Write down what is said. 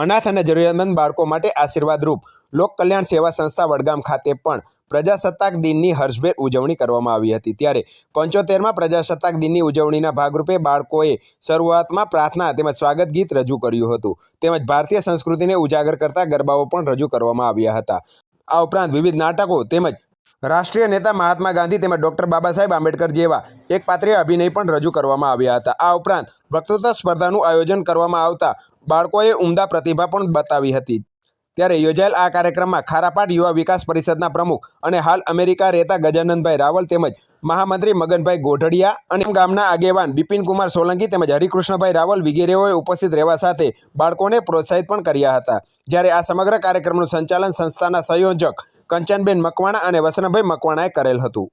અનાથ અને જરૂરિયાતમંદ બાળકો માટે આશીર્વાદરૂપ લોક કલ્યાણ સેવા સંસ્થા વડગામ ખાતે પણ પ્રજાસત્તાક દિનની હર્ષભેર ઉજવણી કરવામાં આવી હતી. ત્યારે પંચોતેરમાં પ્રજાસત્તાક દિનની ઉજવણીના ભાગરૂપે બાળકોએ શરૂઆતમાં પ્રાર્થના તેમજ સ્વાગત ગીત રજૂ કર્યું હતું. તેમજ ભારતીય સંસ્કૃતિને ઉજાગર કરતા ગરબાઓ પણ રજૂ કરવામાં આવ્યા હતા. આ ઉપરાંત વિવિધ નાટકો તેમજ રાષ્ટ્રીય નેતા મહાત્મા ગાંધી તેમજ ડૉક્ટર બાબા સાહેબ આંબેડકર જેવા એક પાત્રીય અભિનય પણ રજૂ કરવામાં આવ્યા હતા. આ ઉપરાંત વક્તૃત્વ સ્પર્ધાનું આયોજન કરવામાં આવતા બાળકોએ ઉમદા પ્રતિભા પણ બતાવી હતી. ત્યારે યોજાયેલ આ કાર્યક્રમમાં ખારાપાટ યુવા વિકાસ પરિષદના પ્રમુખ અને હાલ અમેરિકા રહેતા ગજાનંદભાઈ રાવલ તેમજ મહામંત્રી મગનભાઈ ગોઢડિયા અને ગામના આગેવાન બિપિનકુમાર સોલંકી તેમજ હરિકૃષ્ણભાઈ રાવલ વગેરેઓએ ઉપસ્થિત રહેવા સાથે બાળકોને પ્રોત્સાહિત પણ કર્યા હતા. જ્યારે આ સમગ્ર કાર્યક્રમનું સંચાલન સંસ્થાના સંયોજક કંચનબેન મકવાણા અને વસનભાઈ મકવાણાએ કરેલ હતું.